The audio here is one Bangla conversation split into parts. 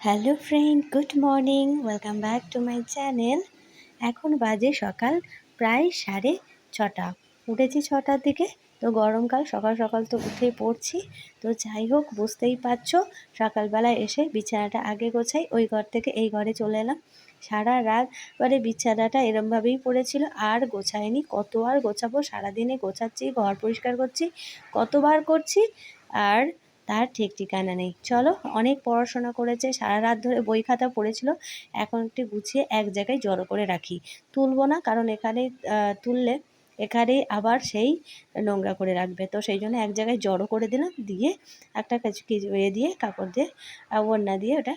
Hello friend, good morning, welcome back to my channel. এখন বাজে সকাল প্রায় সাড়ে ছটা। উঠেছি ছটার দিকে, তো গরমকাল, সকাল সকাল তো উঠেই পড়ছি। তো যাই হোক, বুঝতেই পারছ, সকালবেলা এসে বিছানাটা আগে গোছাই, ওই ঘর থেকে এই ঘরে চলে এলাম। সারা রাত মানে বিছানাটা এরমভাবেই পড়েছিল, আর গোছায়নি কত আর গোছাবো, সারাদিনে গোছাচ্ছি, ঘর পরিষ্কার করছি, কতবার করছি, আর তার ঠিক ঠিকানা নেই। চলো, অনেক পড়াশোনা করেছে, সারা রাত ধরে বই খাতা পড়েছিল, এখন একটি গুছিয়ে এক জায়গায় জড়ো করে রাখি। তুলবো না, কারণ এখানে তুললে এখানে আবার সেই নোংরা করে রাখবে। তো সেই জন্য এক জায়গায় জড়ো করে দিলাম, দিয়ে একটা কিছু দিয়ে কাপড় দিয়ে ওড়না দিয়ে ওটা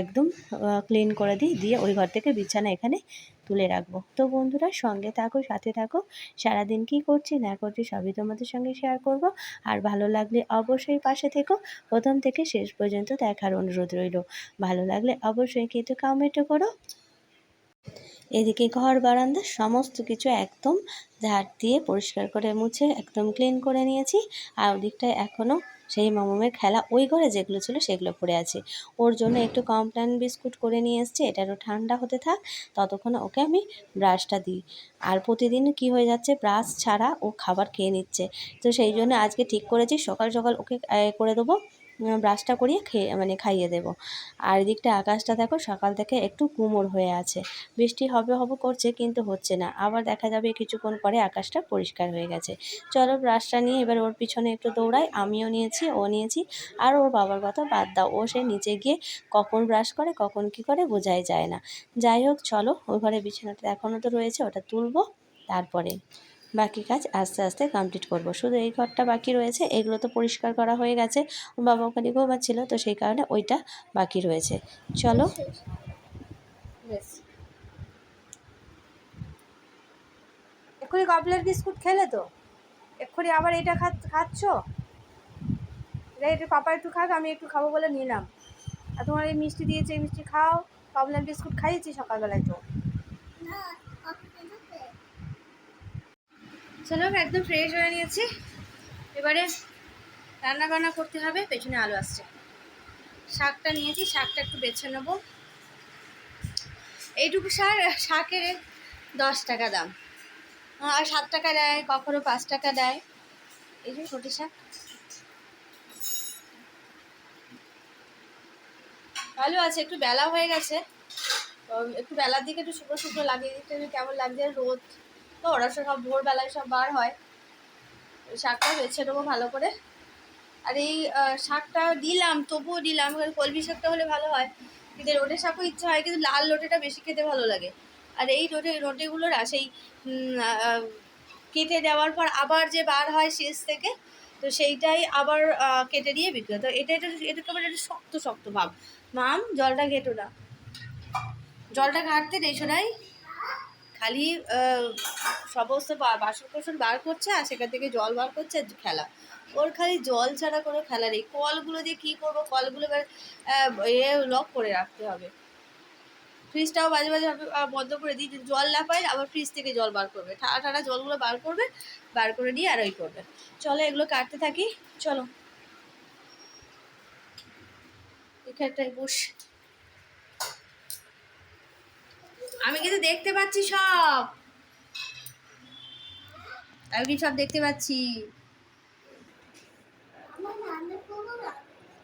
একদম ক্লিন করে দিই, দিয়ে ওই ঘর থেকে বিছানা এখানে তুলে রাখব। তো বন্ধুরা, সঙ্গে থাকো, সাথে থাকো। সারাদিন কি করছি, না করছি, সবই তোমাদের সঙ্গে শেয়ার করব। আর ভালো লাগলে অবশ্যই পাশে থেকো। প্রথম থেকে শেষ পর্যন্ত দেখার অনুরোধ রইল। ভালো লাগলে অবশ্যই কিন্তু কমেন্টও করো। এদিকে ঘর, বারান্দা, সমস্ত কিছু একদম ঝাড় দিয়ে পরিষ্কার করে মুছে, একদম ক্লিন করে নিয়েছি। আর ওদিকটায় এখনও সেই মামুমের খেলা ওই ঘরে যেগুলো ছিল সেগুলো পড়ে আছে। ওর জন্য একটু কমপ্ল্যান বিস্কুট করে নিয়ে এসছে এটা একটু ঠান্ডা হতে থাক, ততক্ষণ ওকে আমি ব্রাশটা দিই। আর প্রতিদিন কি হয়ে যাচ্ছে, ব্রাশ ছাড়া ও খাবার খেয়ে নিচ্ছে। তো সেই জন্য আজকে ঠিক করেছি, সকাল সকাল ওকে করে দেবো। ব্রাশটা করিয়ে খেয়ে মানে খাইয়ে দেবো। আর এদিকটা আকাশটা দেখো, সকাল থেকে একটু কুমোর হয়ে আছে। বৃষ্টি হবে হবে করছে, কিন্তু হচ্ছে না। আবার দেখা যাবে কিছুক্ষণ পরে আকাশটা পরিষ্কার হয়ে গেছে। চলো ব্রাশটা নিয়ে এবার ওর পিছনে একটু দৌড়াই। আমিও নিয়েছি, ও নিয়েছি। আর ওর বাবার কথা বাদ দাও। ও সে নিচে গিয়ে কখন ব্রাশ করে, কখন কি করে বোঝাই যায় না। যাই হোক, চলো, ওই ঘরে বিছানাটা এখনও তো রয়েছে, ওটা তুলবো, তারপরে। বাকি কাজ আস্তে আস্তে কমপ্লিট করব। শুধু এই ঘরটা বাকি রয়েছে এগুলো তো পরিষ্কার করা হয়ে গেছে। বাবা ওখানে ঘুমাচ্ছিল তো সেই কারণে ওইটা বাকি রয়েছে। চলো। এক্ষুনি কমপ্লেট বিস্কুট খেলে তো? এক্ষুনি আবার এটা খাচ্ছ? একটু পাপা একটু খাক আমি একটু খাব বলে নিলাম। আর তোমার এই মিষ্টি দিয়েছে এই মিষ্টি খাও। কমপ্লেট বিস্কুট খাইয়েছি সকালবেলায় তো? চলো একদম ফ্রেশ হয়ে নিয়েছি। এবারে রান্না বান্না করতে হবে, পেছনে আলু আসছে। শাকটা নিয়েছি, শাকটা একটু বেছে নেব। এইটুকু শাক শাকের দশ টাকা দাম। আর সাত টাকা দেয়, কখনো পাঁচ টাকা দেয়। এই যে সটি শাক। ভালো আছে, একটু বেলা হয়ে গেছে। একটু বেলার দিকে একটু শুকনো শুকনো লাগিয়ে দিতে কেমন লাগছে? রোদ। তো ওরা সব ভোরবেলায় সব বার হয়। শাকটা বেছে নেব ভালো করে। আর এই শাকটা দিলাম, তবুও দিলাম কলমি শাকটা হলে ভালো হয়। কিন্তু রোটে শাকও ইচ্ছা হয়, কিন্তু লাল রোটেটা বেশি খেতে ভালো লাগে। আর এই রোটে, রোটেগুলো না সেই কেটে দেওয়ার পর আবার যে বার হয় শেষ থেকে, তো সেইটাই আবার কেটে দিয়ে বিক্রি তো এটা এটা এটা কেমন একটা শক্ত শক্ত ভাব। মাম, জলটা ঘেটো না। জলটা ঘাটতে নেই শোনাই। খালি সমস্ত বাসন কোসন বার করছে আর সেখান থেকে জল বার করছে আর খেলা। ওর খালি জল ছাড়া কোনো খেলা নেই। কলগুলো দিয়ে কী করব? কলগুলো এবার এ লক করে রাখতে হবে। ফ্রিজটাও মাঝে মাঝে বন্ধ করে দিই। জল না পাই, আবার ফ্রিজ থেকে জল বার করবে। ঠান্ডা ঠান্ডা জলগুলো বার করবে, বার করে নিয়ে আর ওই করবে। চলো এগুলো কাটতে থাকি। চলো। এখানটায় বস। আমি কিন্তু দেখতে পাচ্ছি সব। আমি কি সব দেখতে পাচ্ছি।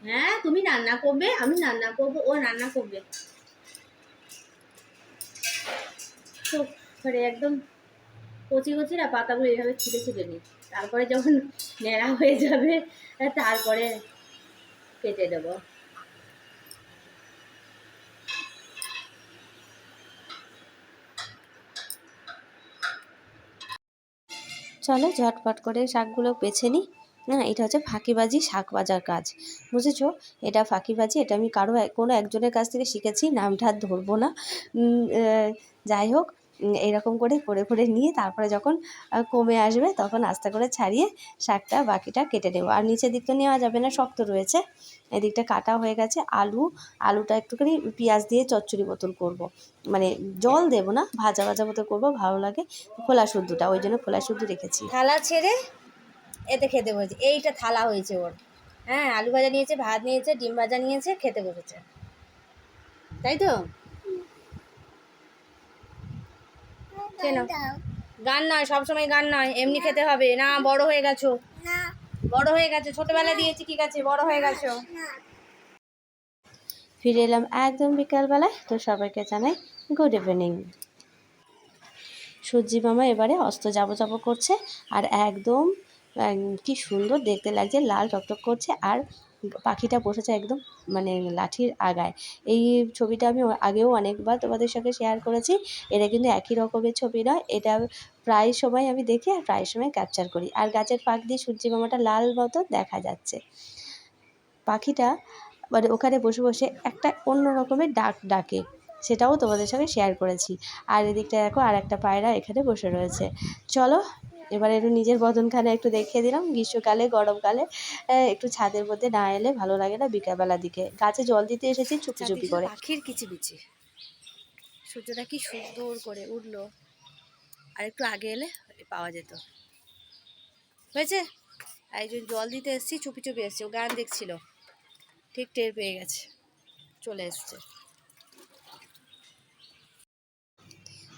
হ্যাঁ তুমি রান্না করবে, আমি রান্না করব, ও রান্না করবে। মানে একদম কচি কচি না, পাতাগুলো এইভাবে ছিঁড়ে ছিঁড়ে নিই। তারপরে যখন নেড়া হয়ে যাবে, তারপরে কেটে দেবো। চলো ঝটপট করে শাকগুলো বেছে নিই। না এটা হচ্ছে ফাঁকিবাজি শাক বাজার কাজ। বুঝেছ? এটা ফাঁকিবাজি, এটা আমি কারও কোনো একজনের কাছ থেকে শিখেছি, নামটা ধরবো না। যাই হোক এইরকম করে করে করে নিয়ে তারপরে যখন কমে আসবে তখন আস্তে করে ছাড়িয়ে শাকটা বাকিটা কেটে নেব। আর নিচের দিকটা নেওয়া যাবে না, শক্ত রয়েছে। এদিকটা কাটা হয়ে গেছে আলু। আলুটা একটুখানি পেঁয়াজ দিয়ে চচ্চড়ি বোতল করব। মানে জল দেব না, ভাজা ভাজা বোতল করব, ভালো লাগে খোলা শুদ্ধটা, ওই জন্য খোলা শুদ্ধ রেখেছি। থালা ছেড়ে এতে খেতে বসেছে, এইটা থালা হয়েছে ওর। হ্যাঁ আলু ভাজা নিয়েছে, ভাত নিয়েছে, ডিম ভাজা নিয়েছে, খেতে বসেছে। তাই তো? কেন? গান নয় সবসময় গান নয়। এমনি খেতে হবে। না বড় হয়ে গেছো। বড় হয়ে গেছো। ছোটবেলা দিয়েছি ঠিক আছে বড় হয়ে গেছো। ফিরে এলাম একদম বিকালবেলায়। তো সবাইকে জানাই গুড ইভিনিং সূর্যি মামা এবারে অস্ত যাব যাব করছে। আর একদম কি সুন্দর দেখতে লাগছে লাল টকটক করছে। আর পাখিটা বসেছে একদম মানে লাঠির আগায়। এই ছবিটা আমি আগেও অনেকবার তোমাদের সঙ্গে শেয়ার করেছি। এটা কিন্তু একই রকমের ছবি নয়। এটা প্রায় সময় আমি দেখি আর প্রায় সময় ক্যাপচার করি। আর গাছের ফাঁক দিয়ে সূর্যি মামাটা লাল মতো দেখা যাচ্ছে। পাখিটা মানে ওখানে বসে বসে একটা অন্য রকমের ডাক ডাকে। সেটাও তোমাদের সঙ্গে শেয়ার করেছি। আর এদিকটা দেখো আর একটা পায়রা এখানে বসে রয়েছে। চলো এবার একটু নিজের বদনখানে একটু দেখিয়ে দিলাম। গ্রীষ্মকালে গরমকালে একটু ছাদের মধ্যে না এলে ভালো লাগে না বিকালবেলার দিকে। গাছে জল দিতে এসেছি চুপি চুপি করে। পাখির কিচিবিচি সূর্যটা কি সুন্দর করে উঠল। আর একটু আগে এলে পাওয়া যেত। হয়েছে? আর একজন জল দিতে এসেছি চুপি চুপি এসছে। ও গান দেখছিল। ঠিক টের পেয়ে গেছে। চলে এসছে।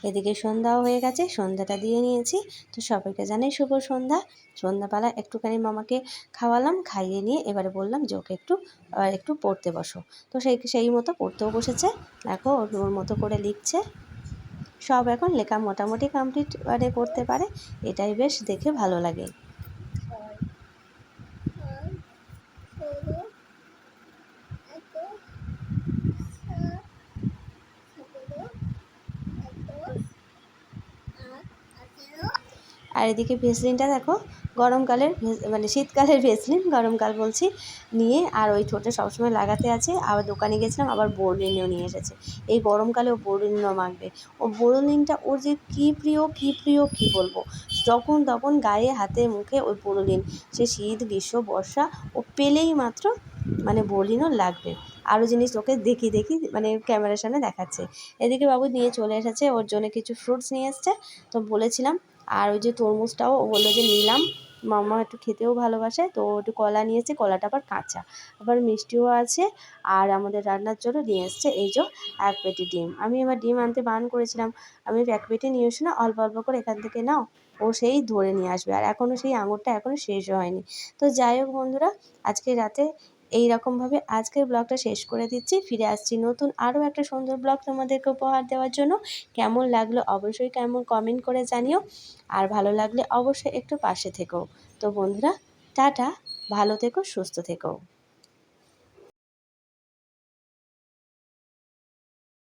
এদিকে সন্ধ্যাও হয়ে গেছে, সন্ধ্যাটা দিয়ে নিয়েছি। তো সবাইকে জানাই শুভ সন্ধ্যা। সন্ধ্যাবেলা একটুখানি মামাকে খাওয়ালাম, খাইয়ে নিয়ে এবারে বললাম যে ওকে একটু একটু পড়তে বসো। তো সেই সেই মতো পড়তেও বসেছে। দেখো ওর মতো করে লিখছে। সব এখন লেখা মোটামুটি কমপ্লিট মানে করতে পারে। এটাই বেশ দেখে ভালো লাগে। আর এদিকে ভেসলিনটা দেখো, গরমকালের মানে শীতকালের ভেসলিন, গরমকাল বলছি, নিয়ে আর ওই ঠোঁটে সবসময় লাগাতে আছে। আবার দোকানে গেছিলাম, আবার বোরলিনও নিয়ে এসেছে। এই গরমকালে ও বোরলিনও মাখবে। ও বোরলিনটা ওর যে কী প্রিয় কী প্রিয়, কী বলব? যখন তখন গায়ে, হাতে, মুখে ওই বোরলিন। সে শীত, গ্রীষ্ম, বর্ষা, ও পেলেই মাত্র মানে বোরলিনও লাগবে। আরও জিনিস ওকে দেখি দেখি মানে ক্যামেরার সামনে দেখাচ্ছে। এদিকে বাবু নিয়ে চলে এসেছে, ওর জন্য কিছু ফ্রুটস নিয়ে এসছে। তো বলেছিলাম আর ওই যে তরমুজটাও ও বলল যে নিলাম। মামা একটু খেতেও ভালোবাসে, তো একটু কলা নিয়েছে কলাটা আবার কাঁচা। আবার মিষ্টিও আছে আর আমাদের রান্নার জন্য নিয়ে এসছে এই যে এক পেটি ডিম। আমি এবার ডিম আনতে বারণ করেছিলাম, আমি এক পেটি নিয়ে এসো না অল্প অল্প করে এখান থেকে নাও, ও সেই ধরে নিয়ে আসবে। আর এখনও সেই আঙুরটা এখনও শেষ হয়নি। তো যাই হোক বন্ধুরা, আজকে রাতে এই রকমভাবে আজকের ব্লগটা শেষ করে দিচ্ছি। ফিরে আসছি নতুন আরও একটা সুন্দর ব্লগ তোমাদেরকে উপহার দেওয়ার জন্য। কেমন লাগল অবশ্যই কেমন কমেন্ট করে জানিও। আর ভালো লাগলে অবশ্যই একটু পাশে থেকো। তো বন্ধুরা, টাটা, ভালো থেকো, সুস্থ থেকো।